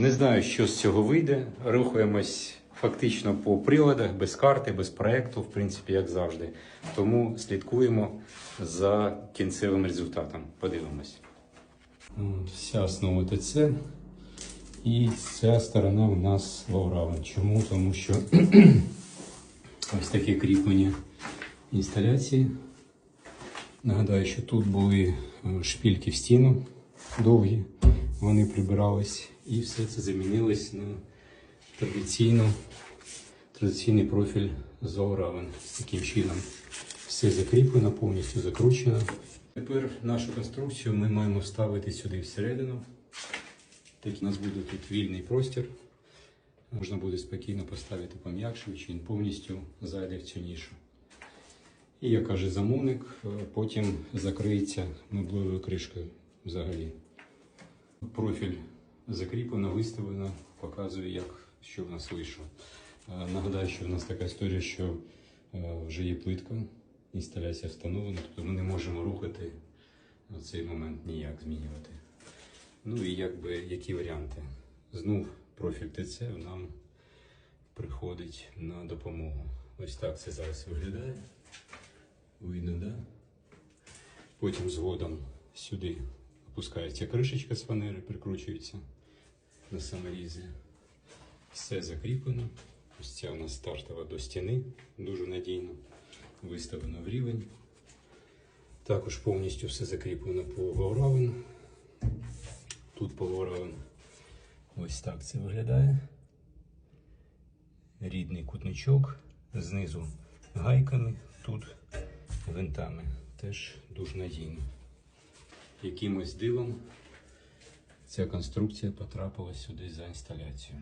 Не знаю, що з цього вийде. Рухаємось фактично по приладах, без карти, без проекту, в принципі, як завжди. Тому слідкуємо за кінцевим результатом. Подивимось. Вся основа ТЦ. І ця сторона у нас Вовравен. Чому? Тому що ось таке кріплення інсталяції. Нагадаю, що тут були е, шпільки в стіну довгі, вони прибирались, і все це замінилось на традиційну, традиційний профіль Зоуравен. Таким чином все закріплено, повністю закручено. Тепер нашу конструкцію ми маємо вставити сюди всередину. Так у нас буде тут вільний простір. Можна буде спокійно поставити пом'якшувач, він повністю зайде в цю нішу. І як каже замовник, е, потім закриється меблевою кришкою взагалі. Профіль закріплено, виставлено, показує, як що в нас вийшло. Е, Нагадаю, що в нас така історія, що е, вже є плитка, інсталяція встановлена, тобто ми не можемо рухати цей момент ніяк змінювати. Ну і якби які варіанти? Знов профіль ТЦ нам приходить на допомогу. Ось так це зараз виглядає. Видно, да? Потім згодом сюди опускається кришечка з фанери, прикручується на саморізі. Все закріплено. Ось ця у нас стартова до стіни, дуже надійно. Виставлено в рівень. Також повністю все закріплено по Вауравен. Тут по Вауравен. Ось так це виглядає. Рідний кутничок, знизу гайками, тут винтами. Теж дуже надійно. Якимось дивом ця конструкція потрапила сюди за інсталяцію.